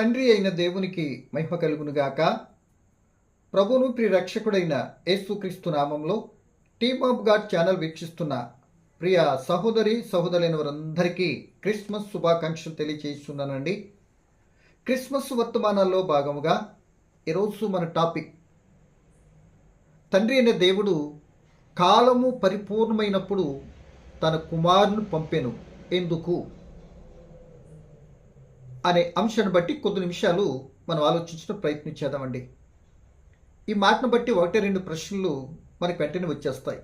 తండ్రి అయిన దేవునికి మహిమ కలుగునుగాక ప్రభును ప్రియ రక్షకుడైన యేసుక్రీస్తు నామంలో టీమ్ ఆఫ్ గాడ్ ఛానల్ వీక్షిస్తున్న ప్రియ సహోదరి సహోదరైన వారందరికీ క్రిస్మస్ శుభాకాంక్షలు తెలియజేస్తున్నానండి క్రిస్మస్ వర్తమానాల్లో భాగముగా ఈరోజు మన టాపిక్ తండ్రి అయిన దేవుడు కాలము పరిపూర్ణమైనప్పుడు తన కుమారుని పంపెను. ఎందుకు? అనే అంశాన్ని బట్టి కొద్ది నిమిషాలు మనం ఆలోచించడం ప్రయత్నం చేద్దామండి ఈ మాటను బట్టి ఒకటి రెండు ప్రశ్నలు మనకు వెంటనే వచ్చేస్తాయి.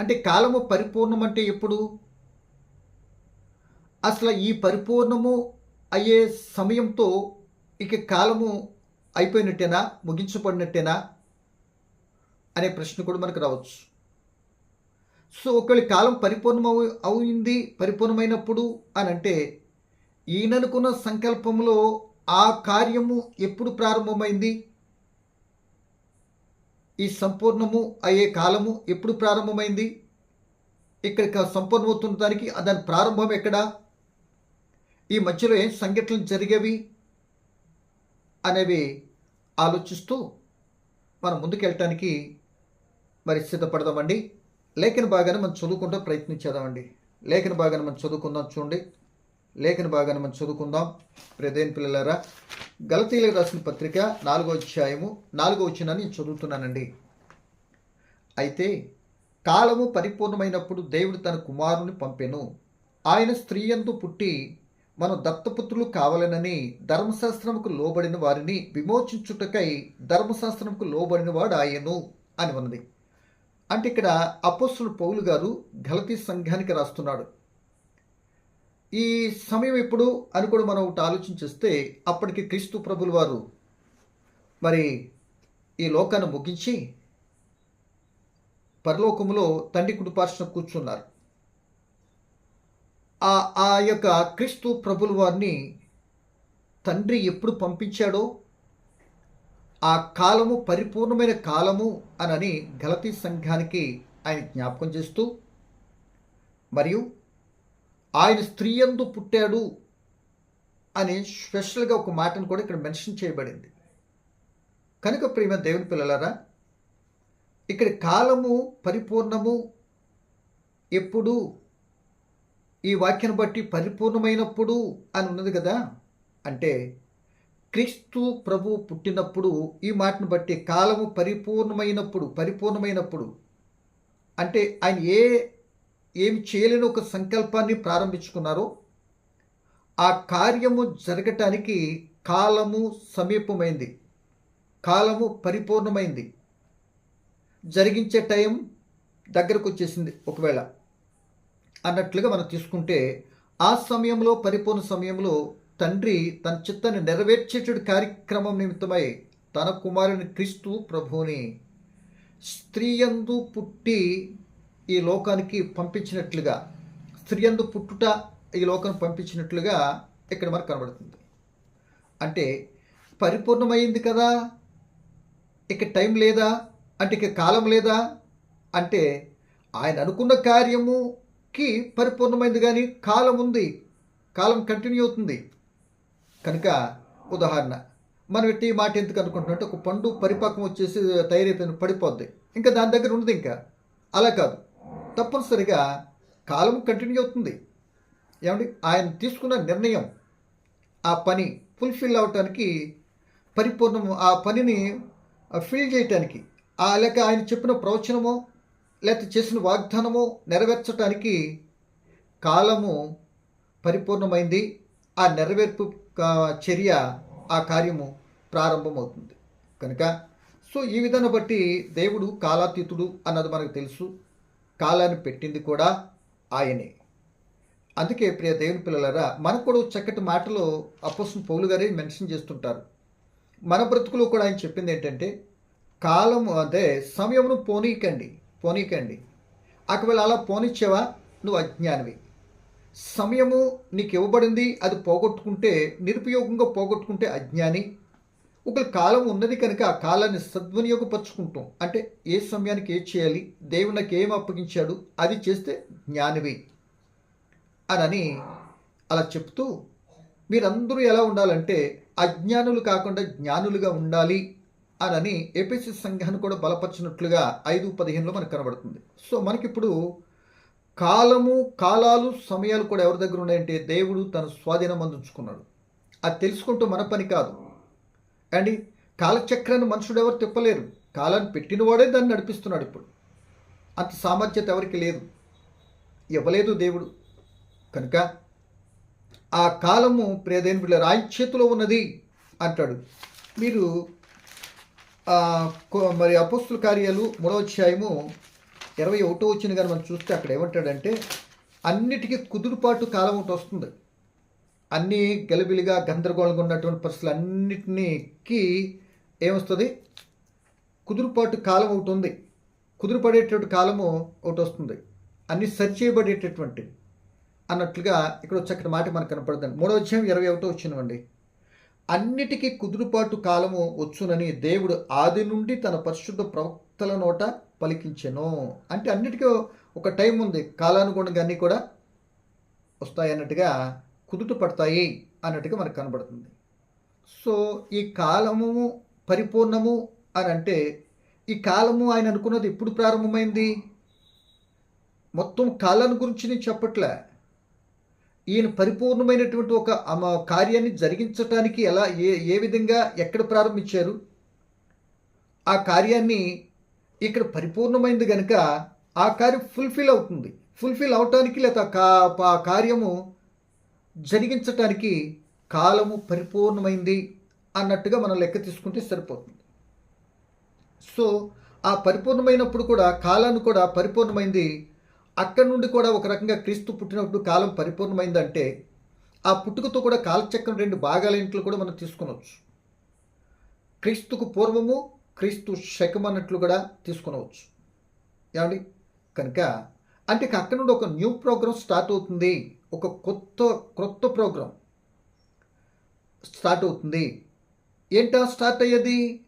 అంటే కాలము పరిపూర్ణం అంటే ఎప్పుడు? అసలు ఈ పరిపూర్ణము అయ్యే సమయంతో ఇక కాలము అయిపోయినట్టేనా? ముగించబడినట్టేనా? అనే ప్రశ్న కూడా మనకు రావచ్చు. సో ఒకవేళ కాలం పరిపూర్ణమవు అయింది పరిపూర్ణమైనప్పుడు అని అంటే ఈయననుకున్న సంకల్పంలో ఆ కార్యము ఎప్పుడు ప్రారంభమైంది? ఈ సంపూర్ణము అయ్యే కాలము ఎప్పుడు ప్రారంభమైంది? ఇక్కడ సంపూర్ణమవుతున్న దానికి దాని ప్రారంభం ఎక్కడ? ఈ మధ్యలో ఏం సంఘటనలు జరిగేవి? అనేవి ఆలోచిస్తూ మనం ముందుకెళ్ళటానికి మరి సిద్ధపడదామండి. లేఖన భాగాన్ని మనం చదువుకుంటూ ప్రయత్నించేదామండి లేఖన భాగాన్ని మనం చదువుకుందాం చూడండి. లేఖన భాగాన్ని మనం చదువుకుందాం. ప్రదేన్ పిల్లలారా గలతీలకు రాసిన పత్రిక నాలుగో అధ్యాయము నాలుగో వచ్చినాన్ని నేను చదువుతున్నానండి. అయితే కాలము పరిపూర్ణమైనప్పుడు దేవుడు తన కుమారుని పంపెను. ఆయన స్త్రీయందు పుట్టి మనం దత్తపుత్రులు కావాలనని ధర్మశాస్త్రముకు లోబడిన వారిని విమోచించుటకై ధర్మశాస్త్రముకు లోబడిన వాడు ఆయను అని ఉన్నది. అంటే ఇక్కడ అపోస్తులు పౌలు గారు గలతీ సంఘానికి రాస్తున్నాడు. ఈ సమయం ఎప్పుడు అని కూడా మనం ఒకటి ఆలోచించేస్తే అప్పటికి క్రీస్తు ప్రభులు వారు మరి ఈ లోకాన్ని ముగించి పరలోకములో తండ్రి కుటుంబార్చన కూర్చున్నారు. ఆ ఆ యొక్క క్రీస్తు ప్రభుల వారిని తండ్రి ఎప్పుడు పంపించాడో ఆ కాలము పరిపూర్ణమైన కాలము అనని గలతీ సంఘానికి ఆయన జ్ఞాపకం చేస్తూ మరియు ఆయన స్త్రీయందు పుట్టాడు అని స్పెషల్గా ఒక మాటను కూడా ఇక్కడ మెన్షన్ చేయబడింది. కనుక ప్రేమ దేవుని పిల్లలారా ఇక్కడ కాలము పరిపూర్ణము ఎప్పుడు? ఈ వాక్యాన్ని బట్టి పరిపూర్ణమైనప్పుడు అని ఉన్నది కదా? అంటే క్రీస్తు ప్రభు పుట్టినప్పుడు ఈ మాటను బట్టి కాలము పరిపూర్ణమైనప్పుడు పరిపూర్ణమైనప్పుడు అంటే ఆయన ఏ ఏమి చేయలేని ఒక సంకల్పాన్ని ప్రారంభించుకున్నారో. ఆ కార్యము జరగటానికి కాలము సమీపమైంది. కాలము పరిపూర్ణమైంది. జరిగించే టైం దగ్గరకు వచ్చేసింది ఒకవేళ. అన్నట్లుగా మనం తీసుకుంటే ఆ సమయంలో పరిపూర్ణ సమయంలో తండ్రి తన చిత్తాన్ని నెరవేర్చేటటువంటి కార్యక్రమం నిమిత్తమై తన కుమారుని క్రీస్తు ప్రభువుని స్త్రీయందు పుట్టి ఈ లోకానికి పంపించినట్లుగా స్త్రీయందు పుట్టుట ఈ లోకం పంపించినట్లుగా ఇక్కడ మనకు కనబడుతుంది. అంటే పరిపూర్ణమైంది కదా? ఇక టైం లేదా? అంటే ఇక కాలం లేదా? అంటే ఆయన అనుకున్న కార్యముకి పరిపూర్ణమైంది కానీ కాలం ఉంది. కాలం కంటిన్యూ అవుతుంది. కనుక ఉదాహరణ మనం ఎట్టి మాట ఎందుకు అనుకుంటున్నట్టు ఒక పండు పరిపక్వం వచ్చేసి తయారైపోయిన పడిపోద్ది. ఇంకా దాని దగ్గర ఉండదు ఇంకా. అలా కాదు. తప్పనిసరిగా కాలం కంటిన్యూ అవుతుంది. ఏమండి? ఆయన తీసుకున్న నిర్ణయం ఆ పని ఫుల్ఫిల్ అవటానికి పరిపూర్ణము ఆ పనిని ఫిల్ చేయటానికి ఆ లేక ఆయన చెప్పిన ప్రవచనమో లేకపోతే చేసిన వాగ్దానమో నెరవేర్చడానికి కాలము పరిపూర్ణమైంది. ఆ నెరవేర్పు చర్య ఆ కార్యము ప్రారంభమవుతుంది. కనుక సో ఈ విధాన్ని బట్టి దేవుడు కాలాతీతుడు అన్నది మనకు తెలుసు. కాలాన్ని పెట్టింది కూడా ఆయనే. అందుకే ప్రియ దేవుని పిల్లలారా మనకు కూడా చక్కటి మాటలో అపోసం పౌలు గారే మెన్షన్ చేస్తుంటారు. మన బ్రతుకులో కూడా ఆయన చెప్పింది ఏంటంటే కాలం అదే సమయమును పోనీకండి పోనీకండి ఒకవేళ అలా పోనిచ్చావా? నువ్వు అజ్ఞానివి. సమయము నీకు ఇవ్వబడింది అది పోగొట్టుకుంటే నిరుపయోగంగా పోగొట్టుకుంటే అజ్ఞాని. ఒక కాలం ఉన్నది కనుక ఆ కాలాన్ని సద్వినియోగపరుచుకుంటాం. అంటే ఏ సమయానికి ఏం చేయాలి దేవుడు నాకు ఏం అప్పగించాడు అది చేస్తే జ్ఞానివి అనని అలా చెప్తూ మీరందరూ ఎలా ఉండాలంటే అజ్ఞానులు కాకుండా జ్ఞానులుగా ఉండాలి అనని ఏపీసీ సంఘాన్ని కూడా బలపరిచినట్లుగా ఐదు పదిహేనులో మనకు కనబడుతుంది. సో మనకిప్పుడు కాలము కాలాలు సమయాలు కూడా ఎవరి దగ్గర ఉన్నాయంటే దేవుడు తన స్వాధీనం అందించుకున్నాడు. అది తెలుసుకుంటూ మన పని కాదు. అండి కాలచక్రాన్ని మనుషుడు ఎవరు తిప్పలేరు. కాలాన్ని పెట్టినవాడే దాన్ని నడిపిస్తున్నాడు ఇప్పుడు. అంత సామర్థ్యత ఎవరికి లేదు. ఇవ్వలేదు దేవుడు. కనుక ఆ కాలము ప్రేదేని బిడ్డ ఆయన చేతిలో ఉన్నది అంటాడు. మీరు మరి అపోస్తుల కార్యాలు మూడవ అధ్యాయము ఇరవై ఒకటో వచ్చిన కానీ మనం చూస్తే అక్కడ ఏమంటాడంటే అన్నిటికీ కుదురుపాటు కాలం ఒకటి వస్తుంది. అన్నీ గలిబిలిగా గందరగోళంగా ఉన్నటువంటి పరిస్థితులు అన్నిటికి ఏమొస్తుంది? కుదురుపాటు కాలం ఒకటి ఉంది. కుదురుపడేటటువంటి కాలము ఒకటి వస్తుంది. అన్ని సరి చేయబడేటటువంటివి అన్నట్లుగా ఇక్కడ వచ్చి అక్కడ మాట మనకు కనపడుతుంది. మూడో అధ్యాయం ఇరవై ఒకటో వచ్చినవండి అన్నిటికీ కుదురుపాటు కాలము వచ్చునని దేవుడు ఆది నుండి తన పరిశుద్ధ ప్రవక్తల నోట పలికించెను. అంటే అన్నిటికీ ఒక టైం ఉంది. కాలానుగుణంగా అన్నీ కూడా వస్తాయి అన్నట్టుగా కుదుట పడతాయి అన్నట్టుగా మనకు కనబడుతుంది. సో ఈ కాలము పరిపూర్ణము అని అంటే ఈ కాలము ఆయన అనుకున్నది ఎప్పుడు ప్రారంభమైంది? మొత్తం కాలాన్ని గురించి నేను చెప్పట్లే. ఈయన పరిపూర్ణమైనటువంటి ఒక కార్యాన్ని జరిగించటానికి ఎలా ఏ ఏ విధంగా ఎక్కడ ప్రారంభించారు? ఆ కార్యాన్ని ఇక్కడ పరిపూర్ణమైంది కనుక ఆ కార్యం ఫుల్ఫిల్ అవుతుంది. ఫుల్ఫిల్ అవటానికి లేదా కా కార్యము జరిగించటానికి కాలము పరిపూర్ణమైంది అన్నట్టుగా మనం లెక్క తీసుకుంటే సరిపోతుంది. సో ఆ పరిపూర్ణమైనప్పుడు కూడా కాలాన్ని కూడా పరిపూర్ణమైంది అక్కడి నుండి కూడా ఒక రకంగా క్రీస్తు పుట్టినప్పుడు కాలం పరిపూర్ణమైందంటే ఆ పుట్టుకతో కూడా కాలచక్రం రెండు భాగాల ఇంట్లో కూడా మనం తీసుకునవచ్చు. క్రీస్తుకు పూర్వము క్రీస్తు శకం అన్నట్లు కూడా తీసుకునవచ్చు. ఏమండి? కనుక అంటే ఇక అక్కడ నుండి ఒక న్యూ ప్రోగ్రామ్ స్టార్ట్ అవుతుంది. ఒక కొత్త కొత్త ప్రోగ్రాం స్టార్ట్ అవుతుంది. ఏంటా స్టార్ట్ అయ్యేది?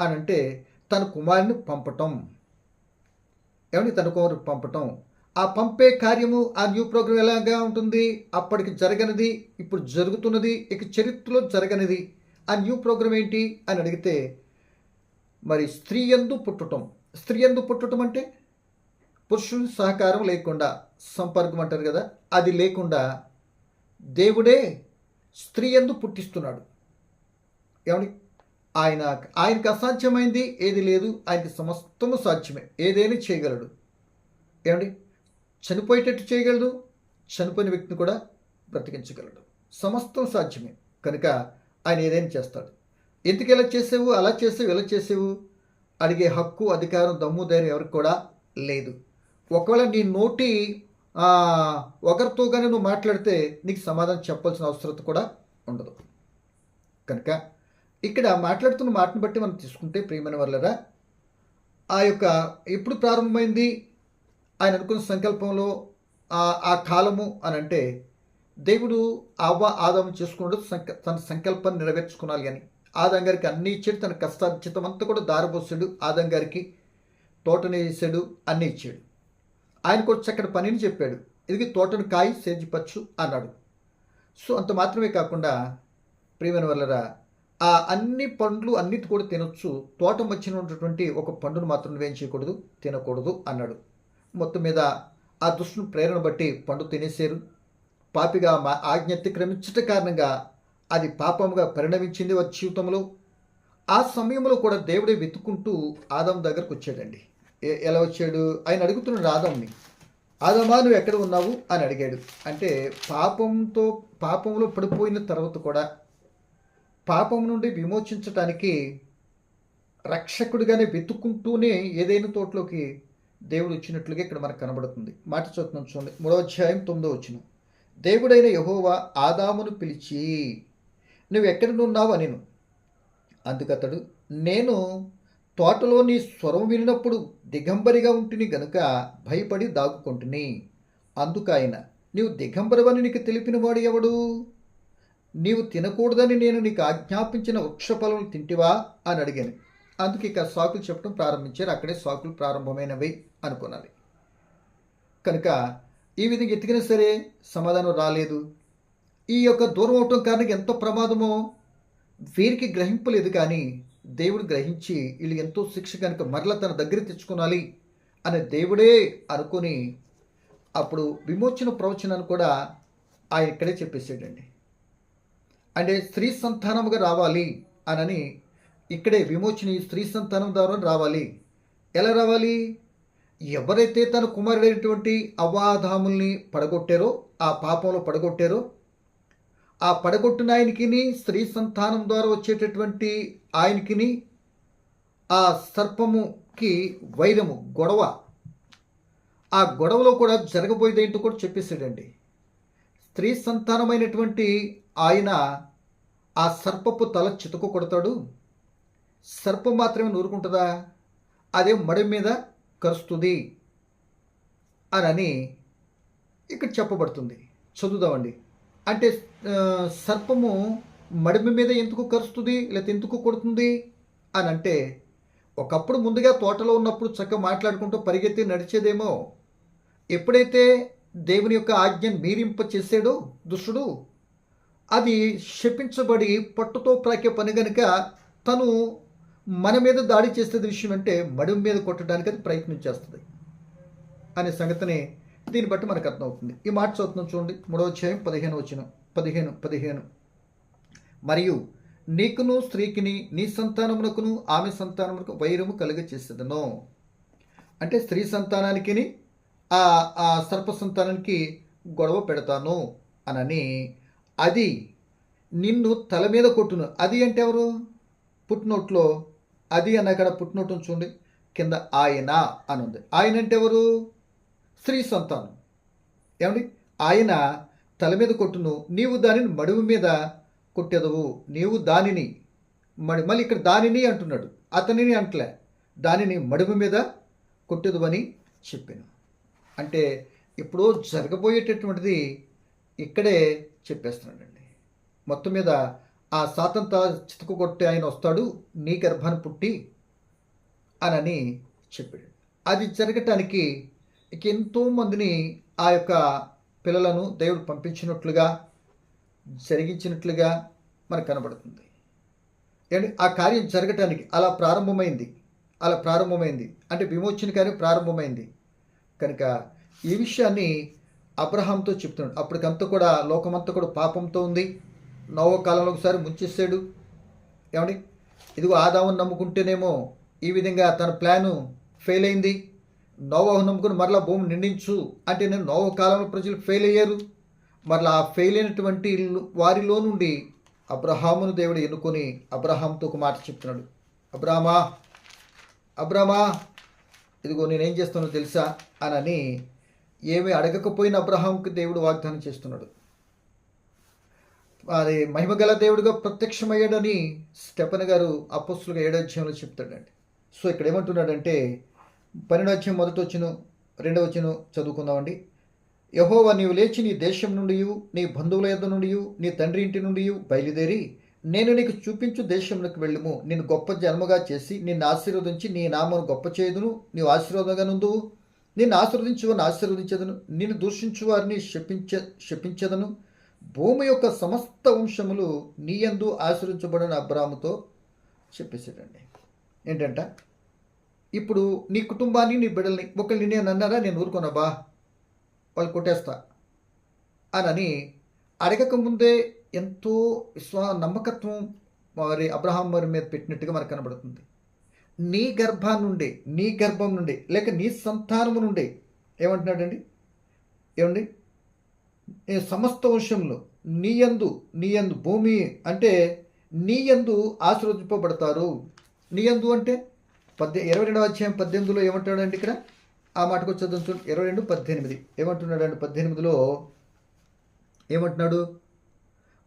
అని అంటే తన కుమారుని పంపటం. ఏమని తన కుమారుని పంపటం. ఆ పంపే కార్యము ఆ న్యూ ప్రోగ్రామ్ ఎలాగా ఉంటుంది? అప్పటికి జరగనిది ఇప్పుడు జరుగుతున్నది ఇక చరిత్రలో జరగనిది. ఆ న్యూ ప్రోగ్రామ్ ఏంటి? అని అడిగితే మరి స్త్రీ ఎందు పుట్టటం. స్త్రీ ఎందు పుట్టటం అంటే పురుషుని సహకారం లేకుండా సంపర్కం అంటారు కదా? అది లేకుండా దేవుడే స్త్రీ ఎందు పుట్టిస్తున్నాడు. ఏమని? ఆయన ఆయనకు అసాధ్యమైంది ఏది లేదు ఆయనకి సమస్తము సాధ్యమే. ఏదైనా చేయగలడు? ఏమండి చనిపోయేటట్టు చేయగలడు చనిపోయిన వ్యక్తిని కూడా బ్రతికించగలడు. సమస్తం సాధ్యమే. కనుక ఆయన ఏదైనా చేస్తాడు? ఎందుకు ఇలా చేసేవు? అలా చేసేవు? ఇలా చేసేవు? అడిగే హక్కు అధికారం దమ్ము ధైర్యం ఎవరికి కూడా లేదు. ఒకవేళ నీ నోటి ఒకరితో కానీ నువ్వు మాట్లాడితే నీకు సమాధానం చెప్పాల్సిన అవసరం కూడా ఉండదు. కనుక ఇక్కడ మాట్లాడుతున్న మాటను బట్టి మనం తీసుకుంటే ప్రియమైన వాళ్ళరా ఆ యొక్క ఎప్పుడు ప్రారంభమైంది ఆయన అనుకున్న సంకల్పంలో ఆ కాలము అని అంటే దేవుడు అవ్వ ఆదాము చేసుకున్నాడు సంక తన సంకల్పాన్ని నెరవేర్చుకోవాలి అని. ఆదాం గారికి అన్నీ ఇచ్చాడు తన కష్టార్జితం అంతా కూడా దారబోసాడు ఆదాం గారికి తోటని వేసాడు అన్నీ ఇచ్చాడు. ఆయనకు వచ్చి అక్కడ పనిని చెప్పాడు. ఇది తోటను కాయి సేజిపచ్చు అన్నాడు. సో అంత మాత్రమే కాకుండా ప్రియమైన వల్లరా ఆ అన్ని పండ్లు అన్నిటి కూడా తినొచ్చు. తోట మధ్యన ఉన్నటువంటి ఒక పండును మాత్రం నువ్వేం చేయకూడదు తినకూడదు అన్నాడు. మొత్తం మీద ఆ దుష్టుని ప్రేరణ బట్టి పండు తినేశారు. పాపిగా మా ఆజ్ఞ అతిక్రమించట కారణంగా అది పాపముగా పరిణమించింది వారి జీవితంలో. ఆ సమయంలో కూడా దేవుడే వెతుక్కుంటూ ఆదం దగ్గరకు వచ్చాడండి. ఎలా వచ్చాడు? ఆయన అడుగుతున్నాడు ఆదంని ఆదమా నువ్వు ఎక్కడ ఉన్నావు? అని అడిగాడు. అంటే పాపంతో పాపంలో పడిపోయిన తర్వాత కూడా పాపం నుండి విమోచించటానికి రక్షకుడిగానే వెతుక్కుంటూనే ఏదైనా తోటలోకి దేవుడు వచ్చినట్లుగా ఇక్కడ మనకు కనబడుతుంది. మాట చదువుతున్నాం చూడండి. మూడో అధ్యాయం తొమ్మిదో వచ్చిన దేవుడైన యహోవా ఆదామును పిలిచి నువ్వు ఎక్కడనున్నావు అనిను. అందుకతడు నేను తోటలో నీ స్వరం వినినప్పుడు దిగంబరిగా ఉంటుని గనుక భయపడి దాగుకుంటుని అందుకాయన నీవు దిగంబరవని నీకు తెలిపిన వాడు ఎవడు? నీవు తినకూడదని నేను నీకు ఆజ్ఞాపించిన వృక్ష తింటివా? అని అడిగాను. అందుకే ఇక సాకులు చెప్పడం ప్రారంభించారు. అక్కడే సాకులు ప్రారంభమైనవి అనుకున్నది కనుక ఈ విధంగా ఎతికినా సరే సమాధానం రాలేదు. ఈ యొక్క దూరం అవటం కారణంగా ఎంతో ప్రమాదమో వీరికి గ్రహింపలేదు కానీ దేవుడు గ్రహించి వీళ్ళు ఎంతో శిక్ష కనుక మరల తన దగ్గర తెచ్చుకోవాలి అనే దేవుడే అనుకొని అప్పుడు విమోచన ప్రవచనాన్ని కూడా ఆయన ఇక్కడే చెప్పేసాడండి అంటే స్త్రీ సంతానముగా రావాలి అనని ఇక్కడే విమోచన స్త్రీ సంతానం ద్వారా రావాలి. ఎలా రావాలి? ఎవరైతే తన కుమారుడైనటువంటి అవాధాముల్ని పడగొట్టారో ఆ పాపంలో పడగొట్టారో ఆ పడగొట్టిన ఆయనకిని స్త్రీ సంతానం ద్వారా వచ్చేటటువంటి ఆయనకిని ఆ సర్పముకి వైరము గొడవ. ఆ గొడవలో కూడా జరగబోయేది ఏంటో కూడా చెప్పేశాడండి. స్త్రీ సంతానమైనటువంటి ఆయన ఆ సర్పపు తల చితుకు కొడతాడు. సర్పం మాత్రమే నూరుకుంటుందా? అదే మడి మీద కరుస్తుంది అని ఇక్కడ చెప్పబడుతుంది. చదువుదామండి. అంటే సర్పము మడిమి మీద ఎందుకు కరుస్తుంది లేకపోతే ఎందుకు కొడుతుంది అని అంటే ఒకప్పుడు ముందుగా తోటలో ఉన్నప్పుడు చక్కగా మాట్లాడుకుంటూ పరిగెత్తి నడిచేదేమో. ఎప్పుడైతే దేవుని యొక్క ఆజ్ఞను మీరింప చేసాడో దుష్టుడు అది శపించబడి పట్టుతో ప్రాకే పని గనుక తను మన మీద దాడి చేసేది విషయం అంటే మడిమి మీద కొట్టడానికి అది ప్రయత్నం చేస్తుంది. అనే సంగతిని దీన్ని బట్టి మనకు అర్థమవుతుంది. ఈ మాట చదువుతున్నాం చూడండి. మూడవ అధ్యాయం పదిహేను వచ్చిన పదిహేను పదిహేను. మరియు నీకును స్త్రీకిని నీ సంతానమునకును ఆమె సంతానమునకు వైరము కలుగ చేసేదను అంటే స్త్రీ సంతానానికి ఆ ఆ సర్ప సంతానానికి గొడవ పెడతాను అనని. అది నిన్ను తల మీద కొట్టును. అది అంటే ఎవరు? పుట్టినోట్లో అది అన్న అక్కడ పుట్టినోటు చూడండి. కింద ఆయన అని ఉంది ఆయన అంటే ఎవరు? స్త్రీ సంతానం. ఏమండి? ఆయన తల మీద కొట్టును నీవు దానిని మడువు మీద కొట్టెదవు నీవు దానిని మడి మళ్ళీ ఇక్కడ దానిని అంటున్నాడు. అతనిని అంటలే. దానిని మడుము మీద కొట్టెదు అని చెప్పాను. అంటే ఇప్పుడు జరగబోయేటటువంటిది ఇక్కడే చెప్పేస్తున్నాడండి. మొత్తం మీద ఆ సాతంత చితుకు కొట్టి ఆయన వస్తాడు నీ గర్భాన్ని పుట్టి అనని చెప్పాడు. అది జరగటానికి ఇక ఎంతో మందిని ఆ యొక్క పిల్లలను దేవుడు పంపించినట్లుగా జరిగించినట్లుగా మనకు కనబడుతుంది. ఏంటి? ఆ కార్యం జరగటానికి అలా ప్రారంభమైంది. అలా ప్రారంభమైంది. అంటే విమోచన కార్యం ప్రారంభమైంది. కనుక ఈ విషయాన్ని అబ్రహాంతో చెప్తున్నాడు. అప్పటికంతా కూడా లోకమంతా కూడా పాపంతో ఉంది. నవ కాలంలో ఒకసారి ముంచేసాడు ఏమండి? ఇదిగో ఆదామని నమ్ముకుంటేనేమో ఈ విధంగా తన ప్లాను ఫెయిల్ అయింది. నోవహు నమ్ముకుని మరలా భూమి నిండించు అంటే నేను నోవ కాలంలో ప్రజలు ఫెయిల్ అయ్యారు. మరలా ఆ ఫెయిల్ అయినటువంటి వారిలో నుండి అబ్రహామును దేవుడు ఎన్నుకొని అబ్రహాంతో ఒక మాట చెప్తున్నాడు. అబ్రామా అబ్రామా ఇదిగో నేనేం చేస్తానో తెలుసా అనని ఏమీ అడగకపోయిన అబ్రహాంకి దేవుడు వాగ్దానం చేస్తున్నాడు. అది మహిమగల దేవుడిగా ప్రత్యక్షమయ్యాడని స్టెపన్ గారు అపస్సులుగా ఏడో చెప్తాడండి. సో ఇక్కడ ఏమంటున్నాడంటే పన్నెండు వచ్చిన మొదటి వచ్చిన రెండవ వచ్చిన చదువుకుందామండి. యహోవ నీవు లేచి నీ దేశం నుండి నీ బంధువుల యొద్ నుండి నీ తండ్రి ఇంటి నుండి బయలుదేరి నేను నీకు చూపించు దేశంలోకి వెళ్ళము. నేను గొప్ప జన్మగా చేసి నిన్ను ఆశీర్వదించి నీ నామను గొప్ప చేయుదును నీవు ఆశీర్వాదంగా నుందువు. నిన్ను ఆశీర్వదించు వారిని ఆశీర్వదించదను నిన్ను దూషించు వారిని శపించ శపించదను. భూమి యొక్క సమస్త వంశములు నీయందు ఆశీర్వించబడిన అబ్రాముతో చెప్పేసాడండి ఏంటంటే? ఇప్పుడు నీ కుటుంబాన్ని నీ బిడ్డల్ని ఒకరిని నేను అన్నారా నేను ఊరుకోనబ్బా. వాళ్ళు కొట్టేస్తా అనని అడగక ముందే ఎంతో విశ్వా నమ్మకత్వం వారి అబ్రహాం వారి మీద పెట్టినట్టుగా మనకు కనబడుతుంది. నీ గర్భం నుండి నీ గర్భం నుండి లేక నీ సంతానము నుండి ఏమంటున్నాడండి? ఏమండి? సమస్త వంశంలో నీయందు నీయందు భూమి అంటే నీయందు ఆశీర్వదింపబడతారు. నీయందు అంటే? పద్దె ఇరవై రెండవ అధ్యాయం పద్దెనిమిదిలో ఏమంటాడండి ఇక్కడ? ఆ మాటకు వచ్చేద్దాం చూడండి ఇరవై రెండు పద్దెనిమిది. ఏమంటున్నాడండి పద్దెనిమిదిలో ఏమంటున్నాడు?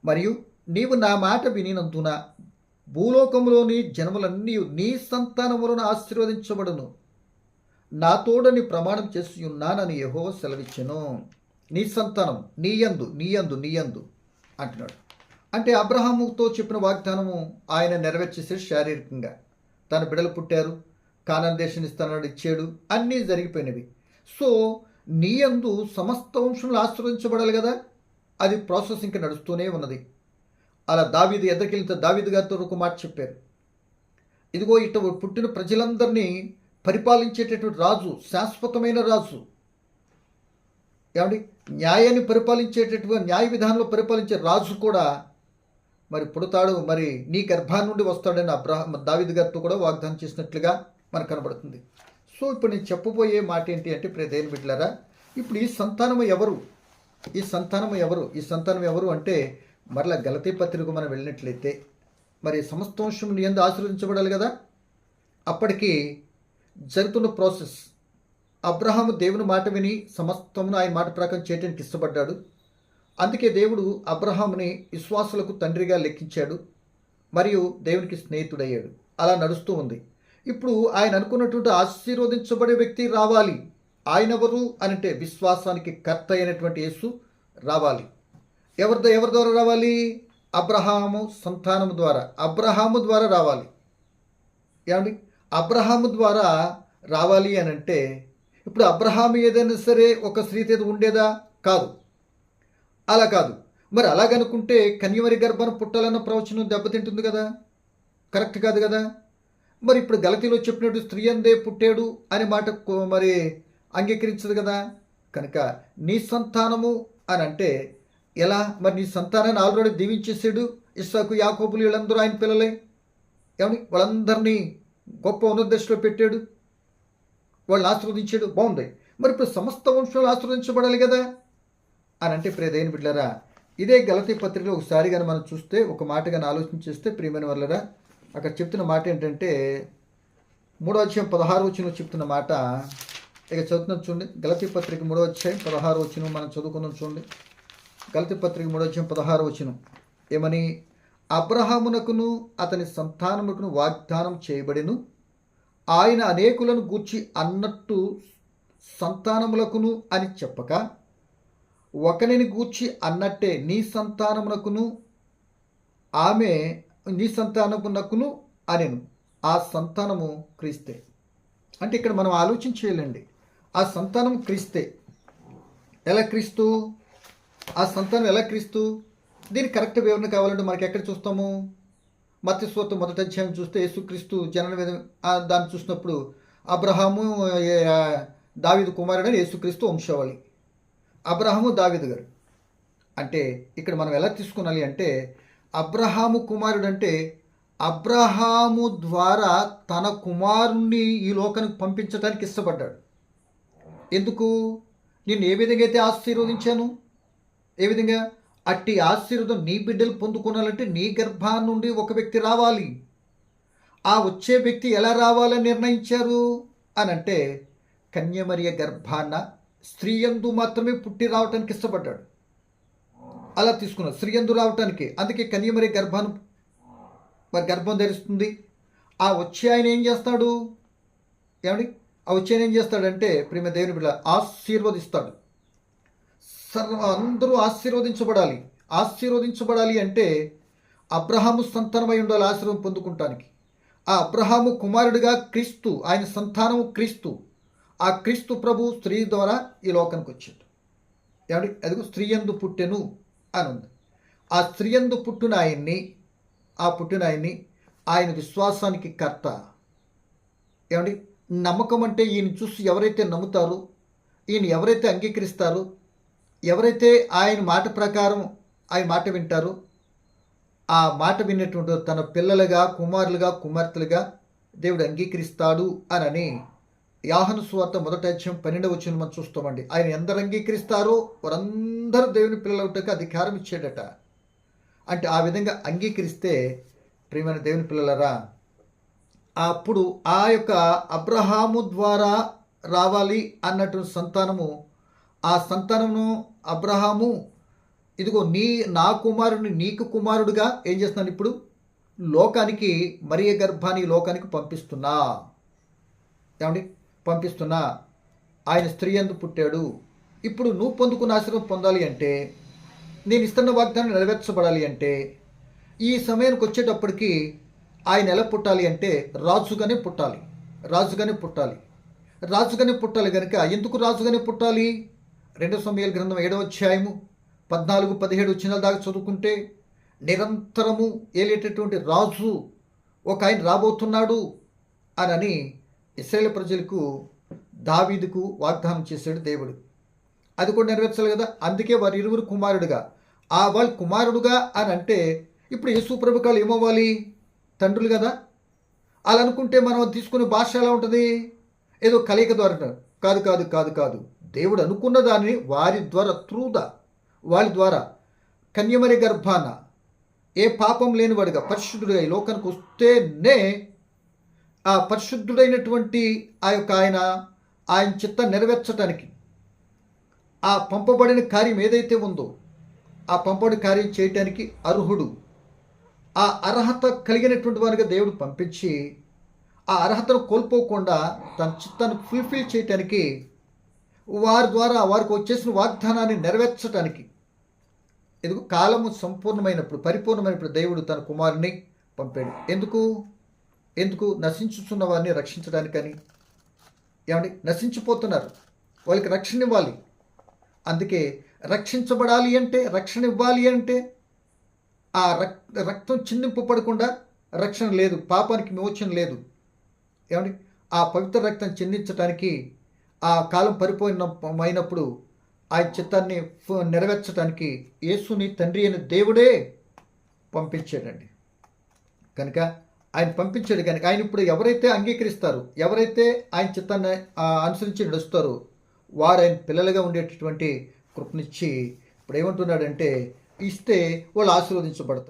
మరియు నీవు నా మాట వినినందున భూలోకంలోని జనములన్నీ నీ సంతానములను ఆశీర్వదించబడును. నా తోడని ప్రమాణం చేసి ఉన్నానని యహో సెలవిచ్చెను. నీ సంతానం నీయందు నీయందు నీయందు అంటున్నాడు. అంటే అబ్రహాముతో చెప్పిన వాగ్దానము ఆయన నెరవేర్చేసే శారీరకంగా. తన బిడ్డలు పుట్టారు కానాన్ దేశం ఇస్తానని ఇచ్చాడు అన్నీ జరిగిపోయినవి. సో నీ అందు సమస్త వంశంలో ఆశ్రయించబడాలి కదా? అది ప్రాసెస్ ఇంకా నడుస్తూనే ఉన్నది. అలా దావీదు ఎద్దరికెళ్తే దావీదు గారితో ఒక మాట చెప్పారు. ఇదిగో ఇటు పుట్టిన ప్రజలందరినీ పరిపాలించేటటువంటి రాజు శాశ్వతమైన రాజు. ఏమండి? న్యాయాన్ని పరిపాలించేటటువంటి న్యాయ విధానంలో పరిపాలించే రాజు కూడా మరి పుడతాడు మరి నీ గర్భాన్ని నుండి వస్తాడని అబ్రహం దావిద్ గారితో కూడా వాగ్దానం చేసినట్లుగా మనకు కనబడుతుంది. సో ఇప్పుడు నేను చెప్పబోయే మాట ఏంటి అంటే ప్రదేని బిడ్డలారా ఇప్పుడు ఈ సంతానము ఎవరు? ఈ సంతానము ఎవరు? ఈ సంతానం ఎవరు అంటే మరలా గలతీ పత్రిక మనం వెళ్ళినట్లయితే మరి సమస్త వంశం ఎందు ఆశీర్వదించబడాలి కదా? అప్పటికి జరుగుతున్న ప్రాసెస్ అబ్రహాము దేవుని మాట విని సమస్తమును ఆయన మాట ప్రకారం చేయటానికి ఇష్టపడ్డాడు. అందుకే దేవుడు అబ్రహాంని విశ్వాసులకు తండ్రిగా లెక్కించాడు మరియు దేవునికి స్నేహితుడయ్యాడు. అలా నడుస్తూ ఉంది. ఇప్పుడు ఆయన అనుకున్నటువంటి ఆశీర్వదించబడే వ్యక్తి రావాలి. ఆయన ఎవరు అని అంటే విశ్వాసానికి కర్త అయినటువంటి యేసు రావాలి. ఎవరి ఎవరి ద్వారా రావాలి? అబ్రహాము సంతానము ద్వారా అబ్రహాము ద్వారా రావాలి. ఏమండి? అబ్రహాము ద్వారా రావాలి అని అంటే ఇప్పుడు అబ్రహాము ఏదైనా సరే ఒక స్త్రీతో ఉండేదా? కాదు. అలా కాదు. మరి అలాగనుకుంటే కన్యవరి గర్భం పుట్టాలన్న ప్రవచనం దెబ్బతింటుంది కదా? కరెక్ట్ కాదు కదా? మరి ఇప్పుడు గలతీలో చెప్పినట్టు స్త్రీ అందే పుట్టాడు అనే మాట మరి అంగీకరించదు కదా? కనుక నీ సంతానము అని అంటే ఎలా? మరి నీ సంతానాన్ని ఆల్రెడీ దీవించేసాడు ఇస్సాకు యాకోబులు వీళ్ళందరూ ఆయన పిల్లలే. ఏమని? వాళ్ళందరినీ గొప్ప ఉన్నత పెట్టాడు. వాళ్ళని ఆశీర్వదించాడు. బాగుంది. మరి ఇప్పుడు సమస్త వంశాలు ఆశీర్వదించబడాలి కదా? అని అంటే ప్రియదైన బిడ్డలారా ఇదే గలతీ పత్రికలో ఒకసారి కానీ మనం చూస్తే ఒక మాట కానీ ఆలోచన చేస్తే ప్రియమైన వాళ్ళరా అక్కడ చెప్తున్న మాట ఏంటంటే మూడో అధ్యాయం పదహారు వచ్చిన చెప్తున్న మాట. ఇక చదువుతున్నాం చూడండి గలతీ పత్రిక మూడో అధ్యాయం పదహారు వచ్చిన మనం చదువుకుందాం చూడండి. గలతీ పత్రిక మూడో అధ్యాయం పదహారు వచ్చిన ఏమని? అబ్రహామునకును అతని సంతానమునకును వాగ్దానం చేయబడిను. ఆయన అనేకులను గూర్చి అన్నట్టు సంతానములకును అని చెప్పక ఒకనిని గూర్చి అన్నట్టే నీ సంతానమునకును ఆమె నీ సంతానమునకును అనెను. ఆ సంతానము క్రీస్తే. అంటే ఇక్కడ మనం ఆలోచన చేయాలండి. ఆ సంతానం క్రీస్తే. ఎలా క్రీస్తు? ఆ సంతానం ఎలా క్రీస్తు? దీనికి కరెక్ట్ వివరణ కావాలంటే మనకి ఎక్కడ చూస్తాము? మత్స్యస్వత మొదటి అధ్యాయం చూస్తే యేసుక్రీస్తు జనన దాన్ని చూసినప్పుడు అబ్రహాము దావిదు కుమారుడు యేసుక్రీస్తు వంశావళి. అబ్రహాము దావిదు గారు. అంటే ఇక్కడ మనం ఎలా తీసుకునాలి అంటే అబ్రహాము కుమారుడు అంటే అబ్రహాము ద్వారా తన కుమారుణ్ణి ఈ లోకానికి పంపించడానికి ఇష్టపడ్డాడు. ఎందుకు? నేను ఏ విధంగా అయితే ఆశీర్వదించాను? ఏ విధంగా? అట్టి ఆశీర్వదం నీ బిడ్డలు పొందుకోవాలంటే నీ గర్భా నుండి ఒక వ్యక్తి రావాలి. ఆ వచ్చే వ్యక్తి ఎలా రావాలని నిర్ణయించారు? అని అంటే కన్యమరియ గర్భాన స్త్రీయందు మాత్రమే పుట్టి రావటానికి ఇష్టపడ్డాడు. అలా తీసుకున్నాడు. స్త్రీయందు రావటానికి. అందుకే కన్యమరి గర్భాన్ని మరి గర్భం ధరిస్తుంది. ఆ వచ్చే ఆయన ఏం చేస్తాడు? ఏమండి? ఆ వచ్చే ఆయన ఏం చేస్తాడంటే ప్రేమ దేవుని బిడ్డ ఆశీర్వదిస్తాడు. సర్వ అందరూ ఆశీర్వదించబడాలి. ఆశీర్వదించబడాలి అంటే అబ్రహాము సంతానమై ఉండాలి ఆశీర్వం పొందుకుంటానికి. ఆ అబ్రహాము కుమారుడిగా క్రీస్తు ఆయన సంతానము క్రీస్తు. ఆ క్రీస్తు ప్రభు స్త్రీ ద్వారా ఈ లోకానికి వచ్చాడు ఏమంటే అదిగో స్త్రీయందు పుట్టెను అని ఉంది ఆ స్త్రీయందు పుట్టిన ఆయన్ని ఆ పుట్టిన ఆయన్ని ఆయన విశ్వాసానికి కర్త. ఏమండి? నమ్మకం అంటే ఈయన చూసి ఎవరైతే నమ్ముతారో ఈయన ఎవరైతే అంగీకరిస్తారో ఎవరైతే ఆయన మాట ప్రకారం ఆయన మాట వింటారో ఆ మాట విన్నటువంటి తన పిల్లలుగా కుమారులుగా కుమార్తెలుగా దేవుడు అంగీకరిస్తాడు అని యాహను స్వార్థ మొదటి అధ్యాయం పన్నెండవ వచ్చిన మనం చూస్తామండి. ఆయన ఎందరు అంగీకరిస్తారో వారందరూ దేవుని పిల్లలకి అధికారం ఇచ్చాడట. అంటే ఆ విధంగా అంగీకరిస్తే ప్రియమైన దేవుని పిల్లలరా అప్పుడు ఆ యొక్క అబ్రహాము ద్వారా రావాలి అన్నట్టు సంతానము ఆ సంతానమును అబ్రహాము ఇదిగో నీ నా కుమారుని నీకు కుమారుడుగా ఏం చేస్తున్నాను ఇప్పుడు? లోకానికి మరియ గర్భాన్ని లోకానికి పంపిస్తున్నా. ఏమండి? పంపిస్తున్నా. ఆయన స్త్రీ ఎందు పుట్టాడు. ఇప్పుడు నువ్వు పొందుకున్న ఆశీర్వాదం పొందాలి అంటే నేను ఇస్తున్న వాగ్దానం నెరవేర్చబడాలి అంటే ఈ సమయానికి వచ్చేటప్పటికి ఆయన ఎలా పుట్టాలి అంటే రాజుగానే పుట్టాలి. రాజుగానే పుట్టాలి. రాజుగానే పుట్టాలి కనుక ఎందుకు రాజుగానే పుట్టాలి? రెండో సమయాల గ్రంథం ఏడవ అధ్యాయము పద్నాలుగు పదిహేడు వచ్చిన దాకా చదువుకుంటే నిరంతరము ఏలేటటువంటి రాజు ఒక ఆయన రాబోతున్నాడు అనని ఇస్రాయేల్ ప్రజలకు దావీదుకు వాగ్దానం చేశాడు దేవుడు. అది కూడా నెరవేర్చాలి కదా? అందుకే వారి ఇరువురు కుమారుడుగా. ఆ వాళ్ళ కుమారుడుగా అని అంటే ఇప్పుడు యేసు ప్రభుకాలు ఏమవ్వాలి? తండ్రులు కదా? అలా అనుకుంటే మనం తీసుకునే భాష ఎలా ఉంటుంది? ఏదో కలయిక ద్వారా కాదు కాదు కాదు కాదు. దేవుడు అనుకున్న దానిని వారి ద్వారా త్రూద వారి ద్వారా కన్యమరి గర్భాన ఏ పాపం లేనివాడుగా పరిశుద్ధుడిగా ఈ లోకానికి వస్తేనే ఆ పరిశుద్ధుడైనటువంటి ఆ యొక్క ఆయన ఆయన చిత్త నెరవేర్చడానికి ఆ పంపబడిన కార్యం ఏదైతే ఉందో ఆ పంపబడిన కార్యం చేయటానికి అర్హుడు. ఆ అర్హత కలిగినటువంటి వారిగా దేవుడు పంపించి ఆ అర్హతను కోల్పోకుండా తన చిత్తాన్ని ఫుల్ఫిల్ చేయటానికి వారి ద్వారా వారికి వచ్చేసిన వాగ్దానాన్ని నెరవేర్చడానికి ఎందుకు కాలము సంపూర్ణమైనప్పుడు పరిపూర్ణమైనప్పుడు దేవుడు తన కుమారుని పంపాడు. ఎందుకు? ఎందుకు నశించుతున్న వారిని రక్షించడానికని? ఏమండి? నశించిపోతున్నారు. వాళ్ళకి రక్షణ ఇవ్వాలి. అందుకే రక్షించబడాలి అంటే రక్షణ ఇవ్వాలి అంటే ఆ రక్ రక్తం చిందింపబడకుండా రక్షణ లేదు. పాపానికి విమోచన లేదు. ఏమండి? ఆ పవిత్ర రక్తం చెందించడానికి ఆ కాలం పరిపూర్ణమైనప్పుడు ఆ చిత్తాన్ని నెరవేర్చడానికి యేసుని తండ్రి అయిన దేవుడే పంపించాడండి. కనుక ఆయన పంపించాడు కనుక ఆయన ఇప్పుడు ఎవరైతే అంగీకరిస్తారు ఎవరైతే ఆయన చిత్తాన్ని అనుసరించి నడుస్తారో వారు ఆయన పిల్లలుగా ఉండేటటువంటి కృపనిచ్చి ఇప్పుడు ఏమంటున్నాడంటే ఇస్తే వాళ్ళు ఆశీర్వదించబడతారు.